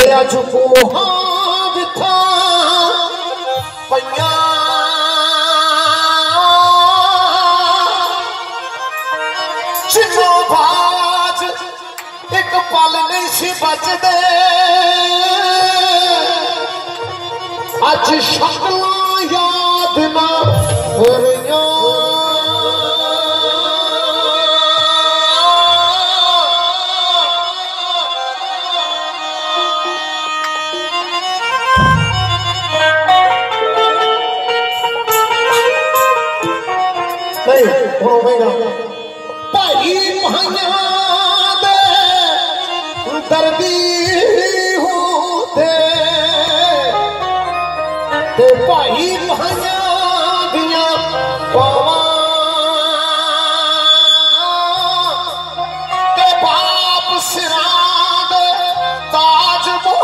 چوہ کتا چو باج ایک پل نہیں سی بچ دے اج یاد نہ ہو شادیاں भाई महांदी भाई मावा साॾ ताज तो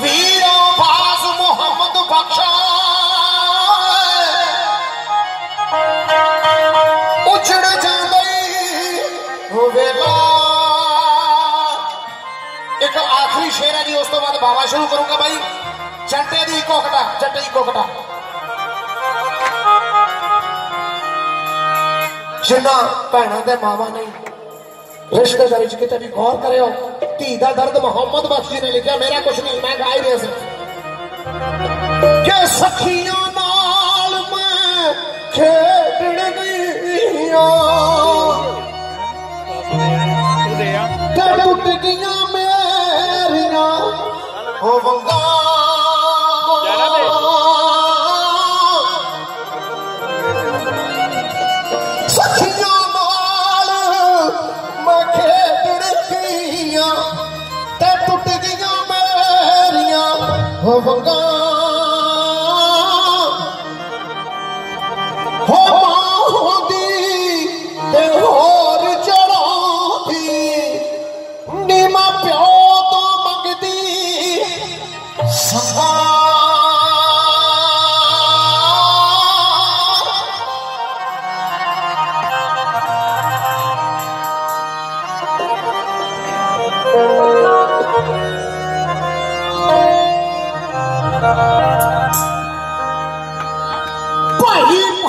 ਵੀਰੋ ਬਾਸ ਮੁਹੰਮਦ ਬਖਸ਼ਾ ਉਛੜ ਜਾਂਦੀ ਹੋਵੇਗਾ ਇੱਕ ਆਖਰੀ ਸ਼ੇਰ ਹੈ ਜੀ ਉਸ ਤੋਂ ਬਾਅਦ ਬਾਵਾ ਸ਼ੁਰੂ ਕਰੂੰਗਾ ਭਾਈ ਜੱਟੇ ਦੀ ਕੋਕਟਾ ਜੱਟੇ ਦੀ ਕੋਕਟਾ ਜਿੰਨਾ ਭੈਣਾਂ ਦੇ ਮਾਵਾ ਨਹੀਂ ਰਿਸ਼ਤੇਦਾਰੀ ਚ ਕਿਤੇ ਵੀ ਗੌਰ ਕਰਿਓ دھی درد محمد بخشی نے لکھا میرا کچھ نہیں میں میں سکھیاں محسوس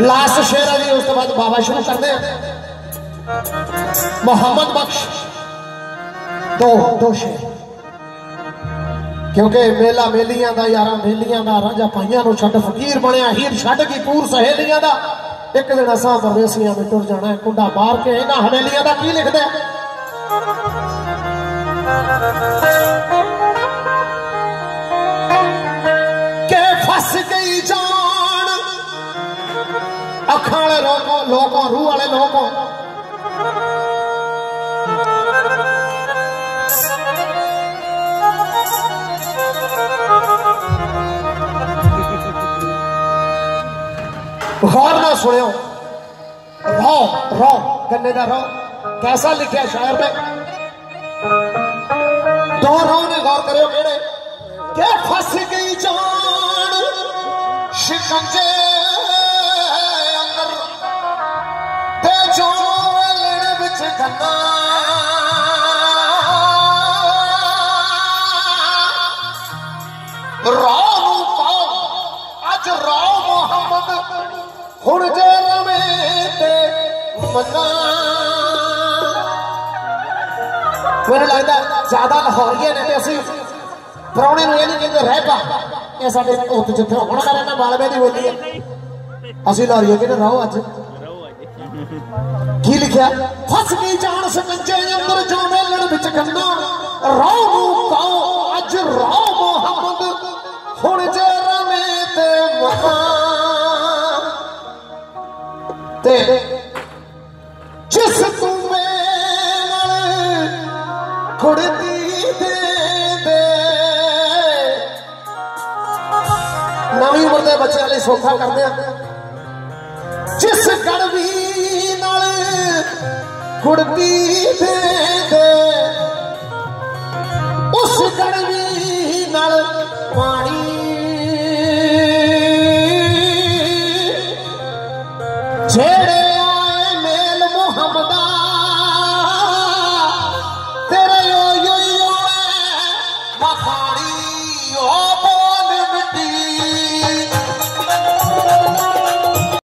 لاسٹ شیر آ جی بعد بابا شروع چڑھتے محمد بخش دو دو شیر کیونکہ میلا میلیاں دا یارہ میلیاں کا رانجا پائیاں چھٹ فقیر بنیا ہیر چھٹ کی پور سہیلیاں دا ایک دن حساب مرویسیاں میں ٹر جانا ہے کنڈا بار کے یہاں حویلیاں دا کی لکھ دے کہ گئی جان اکھاڑے لوگوں لوگوں روح والے لوگوں غور نہ سنو رو رو گنے دا رو کیسا لکھیا شاعر نے دو رو نے غور کریو کیڑے کہ فس گئی جان شکنجے لکھا جان ستے جو میلو رو سوکھا کرتے آتے جس گڑبی کڑکی اس گڑبی پانی جی